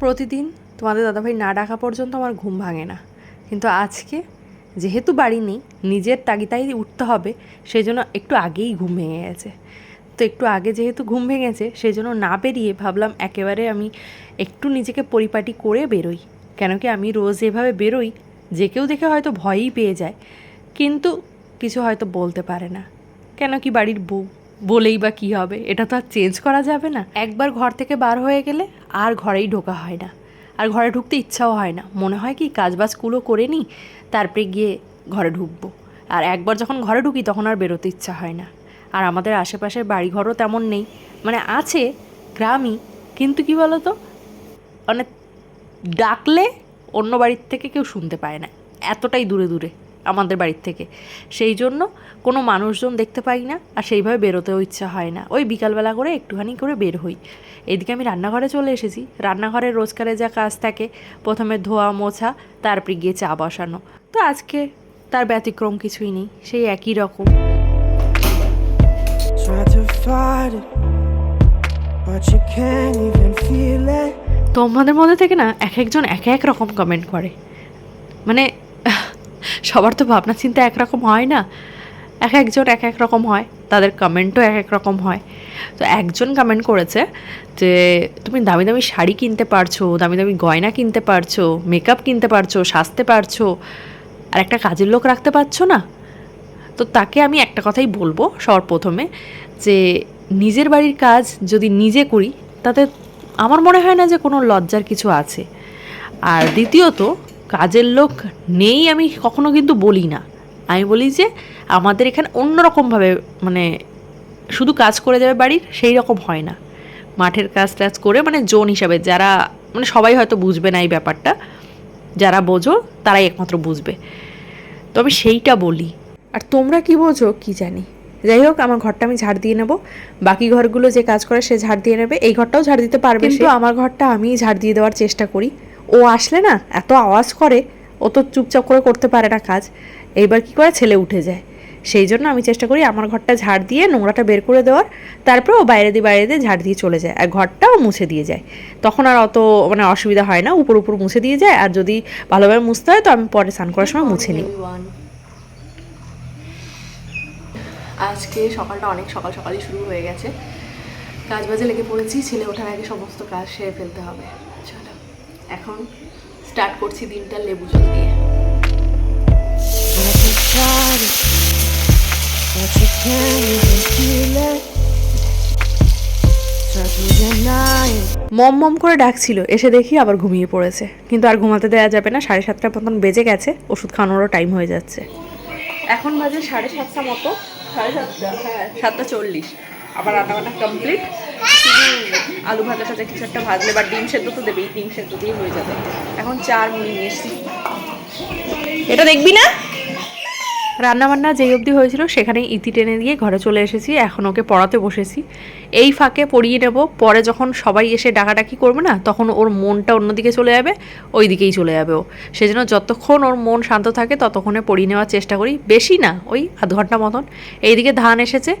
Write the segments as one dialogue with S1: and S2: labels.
S1: প্রতিদিন তোমাদের দাদাভাই না ডাকা পর্যন্ত আমার ঘুম ভাঙে না। কিন্তু আজকে যেহেতু বাড়ি নেই, নিজের তাগিতাই উঠতে হবে সেই জন্য একটু আগেই ঘুম ভেঙে গেছে। তো একটু আগে যেহেতু ঘুম ভেঙেছে সেই জন্য না বেরিয়ে ভাবলাম একেবারে আমি একটু নিজেকে পরিপাটি করে বেরোই। কেন কি আমি রোজ এভাবে বেরোই, যে কেউ দেখে হয়তো ভয়ই পেয়ে যায়, কিন্তু কিছু হয়তো বলতে পারে না। কেন কি বাড়ির বউ বলেই বা কী হবে? এটা তো আর চেঞ্জ করা যাবে না। একবার ঘর থেকে বার হয়ে গেলে আর ঘরেই ঢোকা হয় না। আর ঘরে ঢুকতে ইচ্ছাও হয় না। মনে হয় কি কাজবাজগুলো করে নিই, তারপরে গিয়ে ঘরে ঢুকবো। আর একবার যখন ঘরে ঢুকি, তখন আর বেরোতে ইচ্ছা হয় না। আর আমাদের আশেপাশের বাড়িঘরও তেমন নেই। মানে আছে, গ্রামই, কিন্তু কি বলো তো মানে ডাকলে অন্য বাড়ির থেকে কেউ শুনতে পায় না। এতটাই দূরে দূরে। আমাদের বাড়ির থেকে। সেই জন্য কোনো মানুষজন দেখতে পাই না আর সেইভাবে বেরোতেও ইচ্ছা হয় না। ওই বিকালবেলা করে একটুখানি করে বের হই। এদিকে আমি রান্নাঘরে চলে এসেছি। রান্নাঘরে রোজকারে যা কাজ থাকে প্রথমে ধোয়া মোছা তারপরে গিয়ে চা বসানো। তো আজকে তার ব্যতিক্রম কিছুই নেই সেই একই রকম. তোমাদের মধ্যে থেকে না এক একজন এক এক রকম কমেন্ট করে। মানে সবার তো ভাবনা চিন্তা একরকম হয় না। এক একজন এক এক রকম হয়, তাদের কমেন্টও এক এক রকম হয়। তো একজন কমেন্ট করেছে যে, তুমি দামি দামি শাড়ি কিনতে পারছ, দামি দামি গয়না কিনতে পারছ মেকআপ কিনতে পারছ, সাজতে পারছ, আর একটা কাজের লোক রাখতে পারছ না? তো তাকে আমি একটা কথাই বলব সবার প্রথমে যে নিজের বাড়ির কাজ যদি নিজে করি, তাতে আমার মনে হয় না যে কোনো লজ্জার কিছু আছে। আর দ্বিতীয়ত কাজের লোক নেই আমি কখনো কিন্তু বলি না। আমি বলি যে আমাদের এখানে অন্যরকমভাবে মানে শুধু কাজ করে যাবে বাড়ির সেই রকম হয় না। মাঠের কাজ টাজ করে মানে জোন হিসাবে যারা মানে সবাই হয়তো বুঝবে না এই ব্যাপারটা। যারা বোঝো তারাই একমাত্র বুঝবে। তো আমি সেইটা বলি। আর তোমরা কি বোঝো কি জানি। যাই হোক আমার ঘরটা আমি ঝাড় দিয়ে নেব। বাকি ঘরগুলো যে কাজ করে সে ঝাড় দিয়ে নেবে। এই ঘরটাও ঝাড় দিতে পারবে কিন্তু আমার ঘরটা আমিই ঝাড় দিয়ে দেওয়ার চেষ্টা করি। ও আসলে না এত আওয়াজ করে, ও তো চুপচাপ করে করতে পারে না কাজ। এইবার কি করে ছেলে উঠে যায়। সেই জন্য আমি চেষ্টা করি আমার ঘরটা ঝাড় দিয়ে নোংরাটা বের করে দেওয়ার। তারপর ও বাইরে দিয়ে বাইরে দিয়ে ঝাড় দিয়ে চলে যায় আর ঘরটাও মুছে দিয়ে যায়। তখন আর অত মানে অসুবিধা হয় না, উপর উপর মুছে দিয়ে যায়। আর যদি ভালোভাবে মুছতে হয় তো আমি পরে স্নান করার সময় মুছে নিই। আজকে সকালটা অনেক সকাল সকালই শুরু হয়ে গেছে। কাজ বাজে লেগে পড়েছি, ছেলে ওঠার আগে সমস্ত কাজ সেরে ফেলতে হবে। এখন স্টার্ট করছি দিনটা লেবু জল দিয়ে. মম মম করে ডাকছিল এসে দেখি আবার ঘুমিয়ে পড়েছে। কিন্তু আর ঘুমাতে দেওয়া যাবে না সাড়ে সাতটার মতন বেজে গেছে ওষুধ খাওয়ানোরও টাইম হয়ে যাচ্ছে। এখন বাজে সাড়ে সাতটা মতো। সাড়ে সাতটা? হ্যাঁ সাতটা চল্লিশ। আবার রান্নাবান্না কমপ্লিট শুধু আলু ভাজা টাজা কিছু একটা ভাজলে বা ডিম সেদ্ধ তো দেবেই, ডিম সেদ্ধ দিয়ে হয়ে যাবে। এখন চার মুড়ি নিয়ে এসছি। এটা দেখবি না? রান্নাবান্না যেই অবধি হয়েছিল সেখানে ইতি টেনে দিয়ে ঘরে চলে এসেছি। এখন ওকে পড়াতে বসেছি। এই ফাঁকে পড়িয়ে নেব। পরে যখন সবাই এসে ডাকাডাকি করবে না, তখন ওর মনটা অন্যদিকে চলে যাবে ওই দিকেই চলে যাবে ও। সেজন্য যতক্ষণ ওর মন শান্ত থাকে, ততক্ষণে পড়িয়ে নেওয়ার চেষ্টা করি। বেশি না, ওই আধ ঘণ্টা মতন। এইদিকে ধান এসেছে।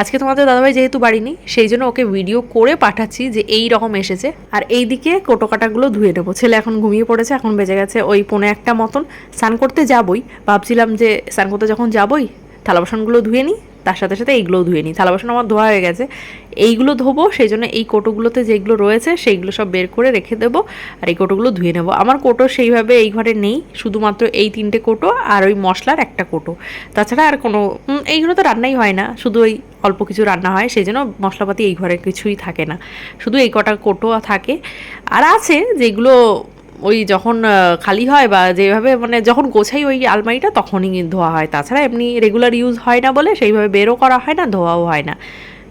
S1: আজকে তোমাদের দাদাভাই যেহেতু বাড়ি নেই, সেই জন্য ওকে ভিডিও করে পাঠাচ্ছি যে এই রকম এসেছে। আর এইদিকে কোটো কাটাগুলো ধুয়ে নেব। ছেলে এখন ঘুমিয়ে পড়েছে, এখন বেজে গেছে ওই পোনে একটা মতন। স্নান করতে যাবই। ভাবছিলাম যে স্নান করতে যখন যাবই থালা বাসনগুলো ধুয়ে নিই, তার সাথে সাথে এইগুলোও ধুয়ে নিই। থালা বাসন আমার ধোয়া হয়ে গেছে। এইগুলো ধোবো, সেই জন্য এই কোটোগুলোতে যেগুলো রয়েছে সেইগুলো সব বের করে রেখে দেবো আর এই কোটোগুলো ধুয়ে নেব। আমার কোটো সেইভাবে এই ঘরে নেই, শুধুমাত্র এই তিনটে কোটো আর ওই মশলার একটা কোটো। তাছাড়া আর কোনো এইগুলো তো রান্নাই হয় না, শুধু ওই অল্প কিছু রান্না হয়, সেই জন্য মশলাপাতি এই ঘরে কিছুই থাকে না। শুধু এই কটা কোটো থাকে। আর আছে যেগুলো ওই যখন খালি হয় বা যেভাবে মানে যখন গোছাই ওই আলমারিটা তখনই ধোয়া হয়। তাছাড়া এমনি রেগুলার ইউজ হয় না বলে সেইভাবে বেরও করা হয় না, ধোয়াও হয় না।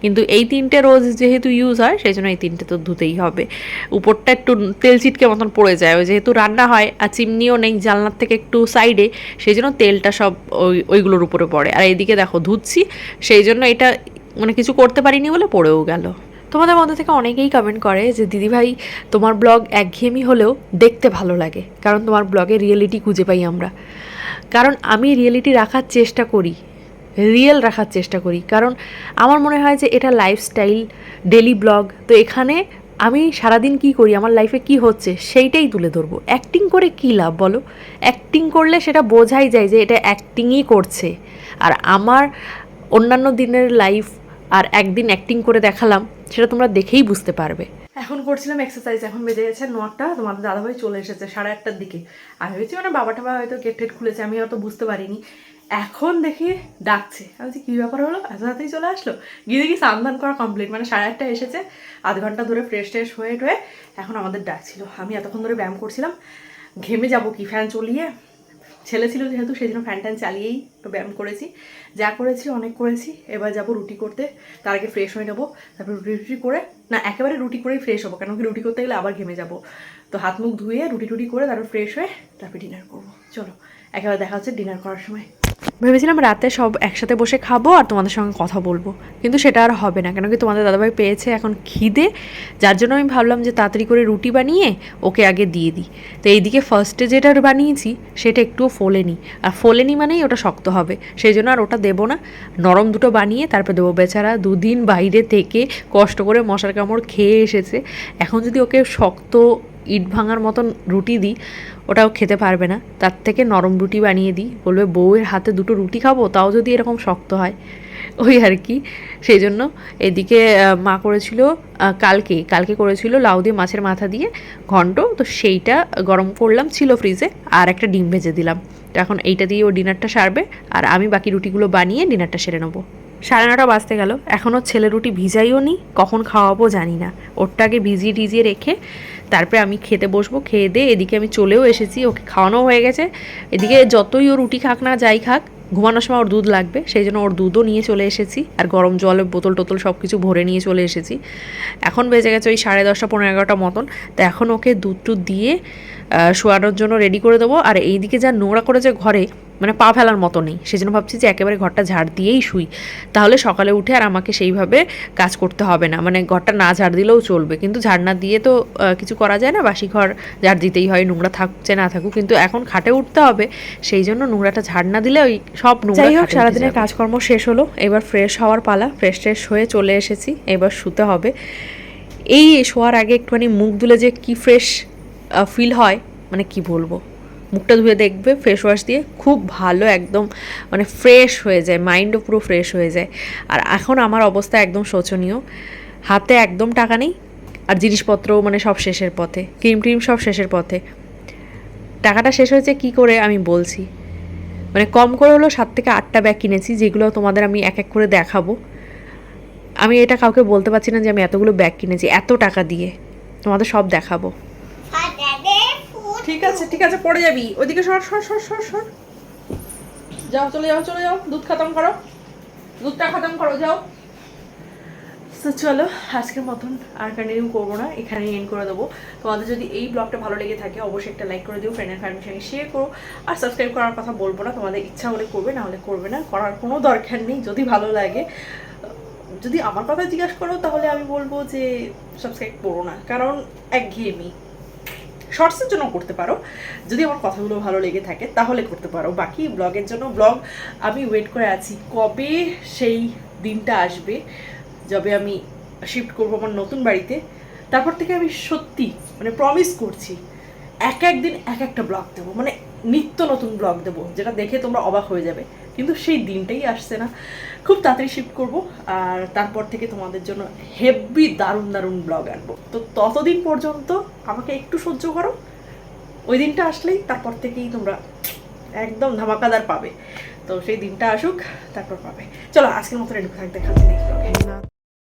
S1: কিন্তু এই তিনটে রোজ যেহেতু ইউজ হয় সেই জন্য এই তিনটে তো ধুতেই হবে। উপরটা একটু তেল চিটকে মতন পড়ে যায়। ওই যেহেতু রান্না হয় আর চিমনিও নেই জানলার থেকে একটু সাইডে সেই জন্য তেলটা সব ওই, ওইগুলোর উপরে পড়ে। আর এইদিকে দেখো ধুচ্ছি সেই জন্য এটা মানে কিছু করতে পারিনি বলে পড়েও গেল। তোমাদের মধ্যে থেকে অনেকেই কমেন্ট করে যে, দিদিভাই, তোমার ব্লগ একঘেয়েমি হলেও দেখতে ভালো লাগে, কারণ তোমার ব্লগে রিয়েলিটি খুঁজে পাই আমরা। কারণ আমি রিয়েলিটি রাখার চেষ্টা করি রিয়েল রাখার চেষ্টা করি। কারণ আমার মনে হয় যে, এটা লাইফস্টাইল ডেলি ব্লগ তো এখানে আমি সারাদিন কি করি, আমার লাইফে কি হচ্ছে, সেইটাই তুলে ধরবো। অ্যাক্টিং করে কী লাভ বলো? অ্যাক্টিং করলে সেটা বোঝাই যায় যে, এটা অ্যাক্টিংই করছে। আর আমার অন্যান্য দিনের লাইফ আর একদিন অ্যাক্টিং করে দেখালাম সেটা তোমরা দেখেই বুঝতে পারবে। এখন করছিলাম এক্সারসাইজ এখন বেজে গেছে নটা, তোমাদের দাদাভাই চলে এসেছে সাড়ে আটটার দিকে। আমি ভেবেছি মানে বাবা টাবা হয়তো গেট টেট খুলেছে, আমি হয়তো বুঝতে পারিনি। এখন দেখি ডাকছে। আমি বলছি, কী ব্যাপার হলো? এত তাড়াতাড়ি চলে আসলো? গিয়ে দেখি স্নান করা কমপ্লিট মানে সাড়ে আটটা এসেছে। আধ ঘণ্টা ধরে ফ্রেশ ট্রেশ হয়ে টয়ে এখন আমাদের ডাকছিল। আমি এতক্ষণ ধরে ব্যায়াম করছিলাম। ঘেমে যাব কি ফ্যান চলিয়ে। ছেলে ছিল যেহেতু সেই জন্য ফ্যান ট্যান চালিয়েই ব্যায়াম করেছি। যা করেছি, অনেক করেছি। এবার যাব রুটি করতে। তার আগে ফ্রেশ হয়ে নেব। তারপর রুটি রুটি করে, না, একেবারে রুটি করেই ফ্রেশ হব। কেন কি রুটি করতে গেলে আবার ঘেমে যাব। তো হাত মুখ ধুয়ে, রুটি টুটি করে তারপর ফ্রেশ হয়ে তারপর ডিনার করব। চলো, একেবারে দেখা হচ্ছে ডিনার করার সময়। ভেবেছিলাম রাতে সব একসাথে বসে খাব আর তোমাদের সঙ্গে কথা বলব। কিন্তু সেটা আর হবে না, কেন কি তোমাদের দাদাভাই পেয়েছে এখন খিদে, যার জন্য আমি ভাবলাম যে তাড়াতাড়ি করে রুটি বানিয়ে ওকে আগে দিয়ে দিই। তো এইদিকে ফার্স্টে যেটা বানিয়েছি, সেটা একটুও ফোলেনি। আর ফোলেনি মানেই ওটা শক্ত হবে, সেই জন্য আর ওটা দেবো না। নরম দুটো বানিয়ে তারপর দেবো, বেচারা দুদিন বাইরে থেকে কষ্ট করে মশার কামড় খেয়ে এসেছে। এখন যদি ওকে শক্ত ইট ভাঙার মতন রুটি দিই, ওটাও খেতে পারবে না। তার থেকে নরম রুটি বানিয়ে দিই, বলবে বউয়ের হাতে দুটো রুটি খাব, তাও যদি এরকম শক্ত হয়। ওই আর কি। সেই জন্য এদিকে মা করেছিল কালকে কালকে করেছিল লাউ দিয়ে মাছের মাথা দিয়ে ঘন্ট। তো সেইটা গরম করলাম, ছিল ফ্রিজে, আর একটা ডিম ভেজে দিলাম। তো এখন এইটা দিয়ে ও ডিনারটা সারবে, আর আমি বাকি রুটিগুলো বানিয়ে ডিনারটা সেরে নেব। সাড়ে নটা বাজতে গেল। এখনও ছেলে রুটি ভিজাইও নি, কখন খাওয়াবো জানি না। ওরটাকে ভিজিয়ে টিজিয়ে রেখে তারপরে আমি খেতে বসবো, খেয়ে দিয়ে এদিকে আমি চলেও এসেছি, ওকে খাওয়ানো হয়ে গেছে। এদিকে যতই ও রুটি খাক না, যাই খাক, ঘুমানোর সময় ওর দুধ লাগবে, সেই জন্য ওর দুধও নিয়ে চলে এসেছি, আর গরম জলের বোতল টোতল সব কিছু ভরে নিয়ে চলে এসেছি। এখন বেজে গেছে ওই সাড়ে দশটা, পনেরো এগারোটা মতন, তো এখন ওকে দুধ টুধ দিয়ে শোয়ানোর জন্য রেডি করে দেবো। আর এইদিকে যা নোংরা করেছে ঘরে মানে পা ফেলার মতো নেই। সেই জন্য ভাবছি যে একেবারে ঘরটা ঝাড় দিয়েই শুই। তাহলে সকালে উঠে আর আমাকে সেইভাবে কাজ করতে হবে না। মানে ঘরটা না ঝাড় দিলেও চলবে। কিন্তু ঝাড় না দিয়ে তো কিছু করা যায় না। বাসি ঘর ঝাড় দিতেই হয় নোংরা থাকছে না থাকুক। কিন্তু এখন খাটে উঠতে হবে। সেই জন্য নোংরাটা ঝাড় না দিলে ওই সব নোংরা
S2: যাই হোক সারাদিনের কাজকর্ম শেষ হলো। এবার ফ্রেশ হওয়ার পালা। ফ্রেশ ট্রেশ হয়ে চলে এসেছি। এবার শুতে হবে। এই শোয়ার আগে একটুখানি মুখ ধুলে যে কি ফ্রেশ ফিল হয় মানে কি বলব? মুখটা ধুয়ে দেখবে ফেস ওয়াশ দিয়ে খুব ভালো একদম মানে ফ্রেশ হয়ে যায় মাইন্ডও পুরো ফ্রেশ হয়ে যায়। আর এখন আমার অবস্থা একদম শোচনীয়। হাতে একদম টাকা নেই, আর জিনিসপত্রও মানে সব শেষের পথে, ক্রিম ট্রিম সব শেষের পথে। টাকাটা শেষ হয়েছে কি করে আমি বলছি। মানে কম করে হলো সাত থেকে আটটা ব্যাগ কিনেছি, যেগুলো তোমাদের আমি এক এক করে দেখাবো। আমি এটা কাউকে বলতে পারছি না যে আমি এতগুলো ব্যাগ কিনেছি, এত টাকা দিয়ে। তোমাদের সব দেখাবো।
S1: ঠিক আছে ঠিক আছে, পড়ে যাবি। ওইদিকে সর সর সর সর সর। যাও, চলে যাও চলে যাও। দুধ খতম করো। দুধটা খতম করো, যাও। তো চলো, আজকের মতন আর কন্টিনিউ করব না, এখানেই এন্ড করে দেবো। তোমাদের যদি এই ব্লগটা ভালো লেগে থাকে, অবশ্যই একটা লাইক করে দিও ফ্রেন্ডের ফ্যামিলির সঙ্গে শেয়ার করো। আর সাবস্ক্রাইব করার কথা বলব না, তোমাদের ইচ্ছা হলে করবে, না হলে করবে না, করার কোনো দরকার নেই, যদি ভালো লাগে। যদি আমার কথা জিজ্ঞাসা করো, তাহলে আমি বলব যে সাবস্ক্রাইব করো না, কারণ একঘেয়েমি। শর্টসের জন্য করতে পারো। যদি আমার কথাগুলো ভালো লেগে থাকে, তাহলে করতে পারো। বাকি ব্লগের জন্য ব্লগ আমি ওয়েট করে আছি। কবে সেই দিনটা আসবে, যবে আমি শিফট করব আমার নতুন বাড়িতে, তারপর থেকে আমি সত্যি মানে প্রমিস করছি, এক এক দিন এক একটা ব্লগ দেবো। মানে নিত্য নতুন ব্লগ দেবো, যেটা দেখে তোমরা অবাক হয়ে যাবে। কিন্তু সেই দিনটাই আসছে না। খুব তাড়াতাড়ি শিফট করব, আর তারপর থেকে তোমাদের জন্য হেভি দারুণ দারুণ ব্লগ আনব। তো ততদিন পর্যন্ত আমাকে একটু সহ্য করো, ওই দিনটা আসলেই তারপর থেকেই তোমরা একদম ধামাকাদার পাবে। তো সেই দিনটা আসুক, তারপর পাবে। চলো, আজকের মতো রেডি থাকতে দেখাচ্ছি নেক্সট